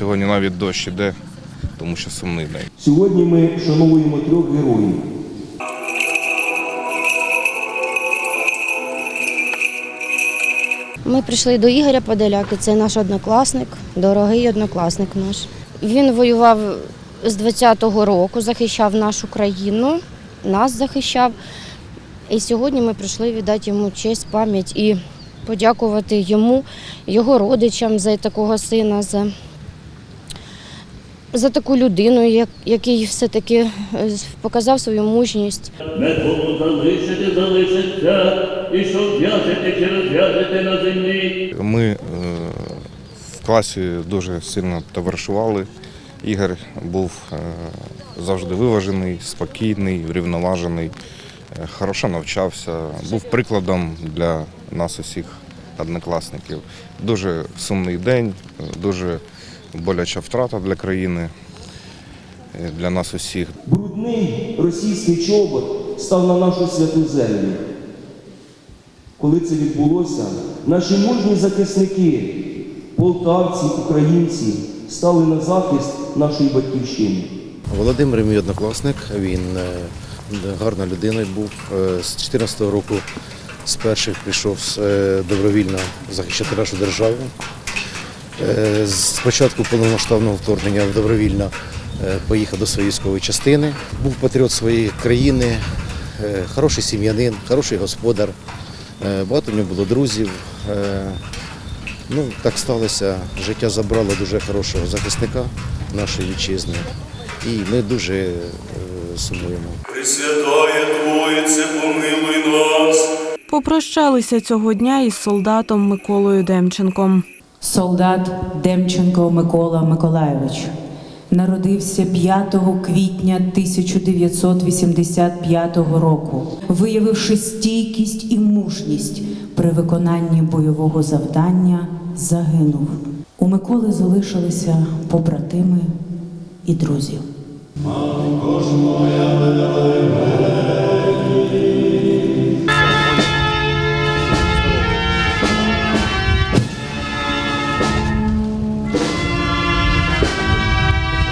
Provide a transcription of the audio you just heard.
Сьогодні навіть дощ іде, тому що сумний день. Сьогодні ми вшановуємо трьох героїв. Ми прийшли до Ігоря Подоляки, це наш однокласник, дорогий однокласник наш. Він воював з 20-го року, захищав нашу країну, нас захищав. І сьогодні ми прийшли віддати йому честь, пам'ять і подякувати йому, його родичам за такого сина, за, за таку людину, як, який все-таки е, показав свою мужність. Методу залишити, залишиться, і що зв'яжете чи розв'яжете на землі. Ми е, в класі дуже сильно товаришували. Ігор був е, завжди виважений, спокійний, врівноважений, е, хорошо навчався, був прикладом для нас усіх однокласників. Дуже сумний день, дуже боляча втрата для країни, е, для нас усіх. Брудний російський чобот став на нашу святу землю. Коли це відбулося, наші мужні захисники, полтавці, українці стали на захист нашої батьківщини. Володимир мій однокласник, він е, гарна людина був. Е, З 2014 року з перших прийшов добровільно захищати нашу державу. Е, З початку повномасштабного вторгнення добровільно е, поїхав до своєї військової частини. Був патріот своєї країни, е, хороший сім'янин, хороший господар. Багато в нього було друзів. Ну, так сталося. Життя забрало дуже хорошого захисника нашої вітчизни. І ми дуже сумуємо. Пресвятая Троїце, помилуй нас. Попрощалися цього дня із солдатом Миколою Демченком. Солдат Демченко Микола Миколайович народився 5 квітня 1985 року, виявивши стійкість і мужність при виконанні бойового завдання, загинув. У Миколи залишилися побратими і друзі. Мати Божа моя,